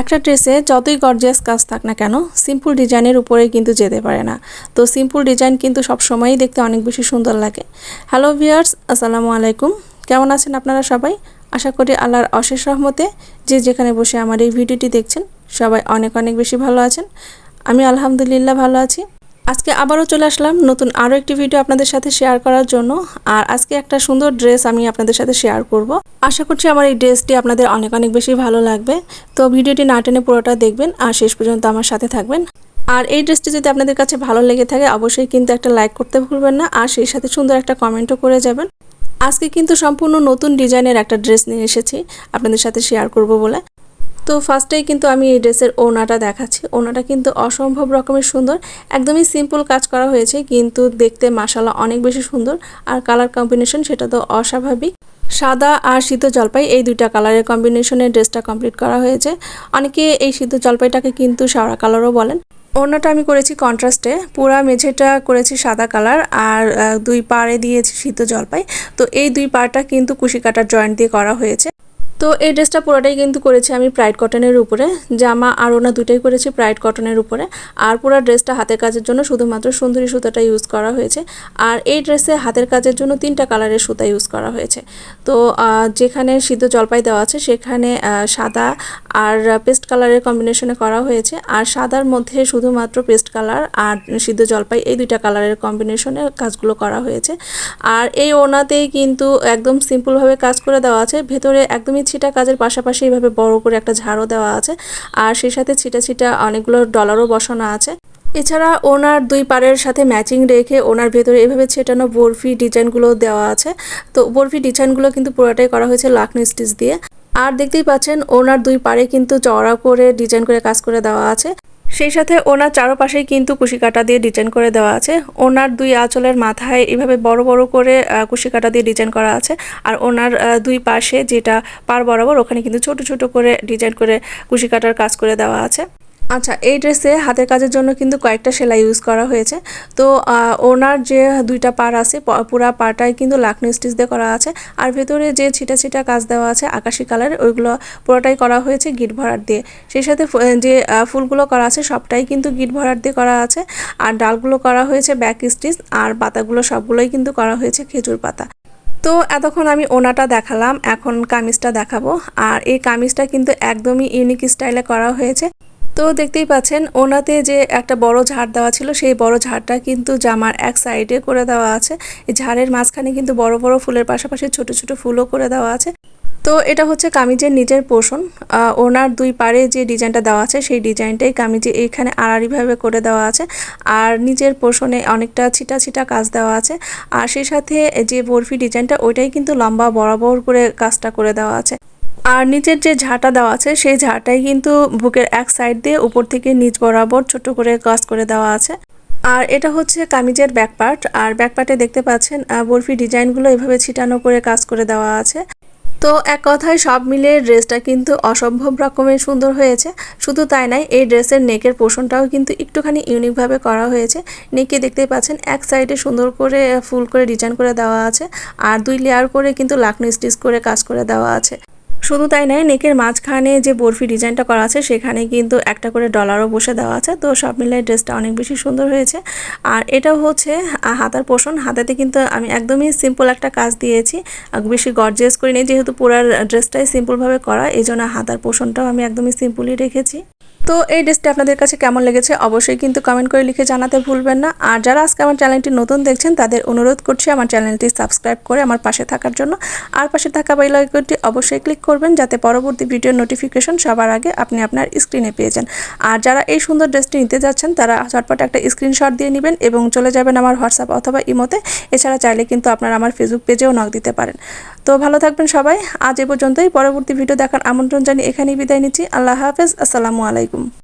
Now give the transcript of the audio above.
একটা ড্রেসে যতই গর্জিয়াস কাজ থাক না কেন সিম্পল ডিজাইনের উপরে কিন্তু যেতে পারে না। তো সিম্পল ডিজাইন কিন্তু সবসময়ই দেখতে অনেক বেশি সুন্দর লাগে। হ্যালো ভিয়ার্স আসসালামু আলাইকুম। কেমন আছেন আপনারা সবাই? আশা করি আল্লাহর অশেষ রহমতে যে যেখানে বসে আমার এই ভিডিওটি দেখছেন, সবাই অনেক অনেক বেশি ভালো আছেন। আমি আলহামদুলিল্লাহ ভালো আছি। আজকে আবারও চলে আসলাম নতুন আরও একটি ভিডিও আপনাদের সাথে শেয়ার করার জন্য। আর আজকে একটা সুন্দর ড্রেস আমি আপনাদের সাথে শেয়ার করব। আশা করছি আমার এই ড্রেসটি আপনাদের অনেক অনেক বেশি ভালো লাগবে। তো ভিডিওটি না টেনে পুরোটা দেখবেন আর শেষ পর্যন্ত আমার সাথে থাকবেন। আর এই ড্রেসটি যদি আপনাদের কাছে ভালো লেগে থাকে, অবশ্যই কিন্তু একটা লাইক করতে ভুলবেন না আর সেই সাথে সুন্দর একটা কমেন্টও করে যাবেন। আজকে কিন্তু সম্পূর্ণ নতুন ডিজাইনের একটা ড্রেস নিয়ে এসেছি। আপনাদের সাথে শেয়ার করব বলে। তো ফার্স্টেই কিন্তু আমি এই ড্রেসের ওনাটা দেখাচ্ছি। ওনাটা কিন্তু অসম্ভব রকমের সুন্দর, একদমই সিম্পল কাজ করা হয়েছে, কিন্তু দেখতে মাসালা অনেক বেশি সুন্দর। আর কালার কম্বিনেশন সেটা তো অস্বাভাবিক। সাদা আর শীত জলপাই এই দুইটা কালারের কম্বিনেশনে ড্রেসটা কমপ্লিট করা হয়েছে। অনেকে এই সিদ্ধ জলপাইটাকে কিন্তু সাওড়া কালারও বলেন। ওড়নাটা আমি করেছি কন্ট্রাস্টে পুরা মেঝেটা করেছি সাদা কালার আর দুই পাড়ে দিয়েছি সিদ্ধ জলপাই। তো এই দুই পাড়টা কিন্তু কুশি কাটার জয়েন্ট দিয়ে করা হয়েছে। তো এই ড্রেসটা পুরোটাই কিন্তু করেছি আমি প্রাইড কটনের উপরে। জামা আর ওনা দুটাই করেছি প্রাইড কটনের উপরে। আর পুরো ড্রেসটা হাতের কাজের জন্য শুধুমাত্র সুন্দরী সুতাটা ইউজ করা হয়েছে। আর এই ড্রেসে হাতের কাজের জন্য তিনটা কালারের সুতা ইউজ করা হয়েছে। তো যেখানে সিদ্ধ জলপাই দেওয়া আছে, সেখানে সাদা আর পেস্ট কালারের কম্বিনেশনে করা হয়েছে। আর সাদার মধ্যে শুধুমাত্র পেস্ট কালার আর সিদ্ধ জলপাই এই দুইটা কালারের কম্বিনেশনে কাজগুলো করা হয়েছে। আর এই ওনাতেই কিন্তু একদম সিম্পলভাবে কাজ করে দেওয়া আছে। ভেতরে একদমই ছিটা কাজের পাশাপাশি এইভাবে বড় করে একটা ঝাড়ও দেওয়া আছে। আর সেই সাথে ছিটা ছিটা অনেকগুলো ডলারও বসানো আছে। এছাড়া ওনার দুই পাড়ের সাথে ম্যাচিং রেখে ওনার ভেতরে এভাবে ছেটানো বরফি ডিজাইনগুলো দেওয়া আছে। তো বরফি ডিজাইনগুলো কিন্তু পুরোটাই করা হয়েছে লাকনি স্টিচ দিয়ে। আর দেখতেই পাচ্ছেন, ওনার দুই পাড়ে কিন্তু চড়া করে ডিজাইন করে কাজ করে দেওয়া আছে। সেই সাথে ওনার চারপাশেই কিন্তু কুশি কাটা দিয়ে ডিজাইন করে দেওয়া আছে। ওনার দুই আঁচলের মাথায় এভাবে বড় বড় করে কুশি কাটা দিয়ে ডিজাইন করা আছে আর ওনার দুই পাশে যেটা পার বরাবর ওখানে কিন্তু ছোট ছোট করে ডিজাইন করে কুশি কাটার কাজ করে দেওয়া আছে। আচ্ছা এই ড্রেসে হাতের কাজের জন্য কিন্তু কয়েকটা সেলাই ইউজ করা হয়েছে। তো ওনার যে দুইটা পার আছে পুরা পারটাই কিন্তু লাকনি স্টিচ দিয়ে করা আছে। আর ভেতরে যে ছিটা ছিটা কাজ দেওয়া আছে, আকাশি কালার ওইগুলো পুরোটাই করা হয়েছে গিট ভরাট দিয়ে। সেই সাথে যে ফুলগুলো করা আছে, সবটাই কিন্তু গিট ভরাট দিয়ে করা আছে। আর ডালগুলো করা হয়েছে ব্যাক স্টিচ আর পাতাগুলো সবগুলোই কিন্তু করা হয়েছে খেজুর পাতা। তো, এতক্ষণ আমি ওনাটা দেখালাম, এখন কামিজটা দেখাবো। আর এই কামিজটা কিন্তু একদমই ইউনিক স্টাইলে করা হয়েছে। তো দেখতেই পাচ্ছেন, ওনাতে যে একটা বড় ঝাড় দেওয়া ছিল, সেই বড় ঝাড়টা কিন্তু জামার এক সাইডে করে দেওয়া আছে। এই ঝাড়ের মাঝখানে কিন্তু বড় বড় ফুলের পাশাপাশি ছোট ছোট ফুলও করে দেওয়া আছে। তো এটা হচ্ছে কামিজের নিজের পোষণ। ওনার দুই পারে যে ডিজাইনটা দেওয়া আছে, সেই ডিজাইনটাই কামিজে এখানে আড়াআড়িভাবে করে দেওয়া আছে। আর নিজের পোষণে অনেকটা ছিটা ছিটা কাজ দেওয়া আছে। আর সেই সাথে যে বরফি ডিজাইনটা, ওইটাই কিন্তু লম্বা বরাবর করে কাজটা করে দেওয়া আছে। আর নিচের যে ঝাঁটা দেওয়া আছে, সেই ঝাঁটাই কিন্তু বুকের এক সাইড দিয়ে উপর থেকে নিচ বরাবর ছোট করে কাজ করে দেওয়া আছে। আর এটা হচ্ছে কামিজের ব্যাক পার্ট আর ব্যাক পার্টে দেখতে পাচ্ছেন বরফি ডিজাইনগুলো এভাবে ছিটানো করে কাজ করে দেওয়া আছে। তো এক কথায় সব মিলে ড্রেসটা কিন্তু অসম্ভব রকমের সুন্দর হয়েছে। শুধু তাই নাই এই ড্রেসের নেকের পোষণটাও কিন্তু একটুখানি ইউনিকভাবে করা হয়েছে। নেকে দেখতে পাচ্ছেন, এক সাইডে সুন্দর করে ফুল করে ডিজাইন করে দেওয়া আছে, আর দুই লেয়ার করে কিন্তু লাকনি স্টিচ করে কাজ করে দেওয়া আছে। শুধু তাই নয়, নেকের মাঝখানে যে বরফি ডিজাইনটা করা আছে, সেখানে কিন্তু একটা করে ডলারও বসে দেওয়া আছে। তো সব মিলিয়ে ড্রেসটা অনেক বেশি সুন্দর হয়েছে। আর এটা হচ্ছে হাতার পোষণ। হাতাতে কিন্তু আমি একদমই সিম্পল একটা কাজ দিয়েছি। বেশি গর্জেস করিনি, যেহেতু পুরার ড্রেসটাই সিম্পলভাবে করা এই জন্য হাতার পোষণটাও আমি একদমই সিম্পলই রেখেছি। তো এই ড্রেসটা আপনাদের কাছে কেমন লেগেছে অবশ্যই কিন্তু কমেন্ট করে লিখে জানাতে ভুলবেন না। আর যারা আজকে আমার চ্যানেলটি নতুন দেখছেন, তাদের অনুরোধ করছি আমার চ্যানেলটি সাবস্ক্রাইব করে আমার পাশে থাকার জন্য। আর পাশে থাকা বেল আইকনটি অবশ্যই ক্লিক করবেন যাতে পরবর্তী ভিডিওর নোটিফিকেশন সবার আগে আপনি আপনার স্ক্রিনে পেয়ে যান। আর যারা এই সুন্দর ড্রেসটি নিতে যাচ্ছেন, তারা ঝটপট একটা স্ক্রিনশট দিয়ে নেবেন এবং চলে যাবেন আমার হোয়াটসঅ্যাপ অথবা ইমোতে। এছাড়া চাইলে কিন্তু আপনারা আমার ফেসবুক পেজেও নক দিতে পারেন। তো ভালো থাকবেন সবাই। আজ এ পর্যন্তই। পরবর্তী ভিডিও দেখার আমন্ত্রণ জানিয়ে এখানেই বিদায় নিচ্ছি। আল্লাহ হাফেজ। আসসালামু আলাইকুম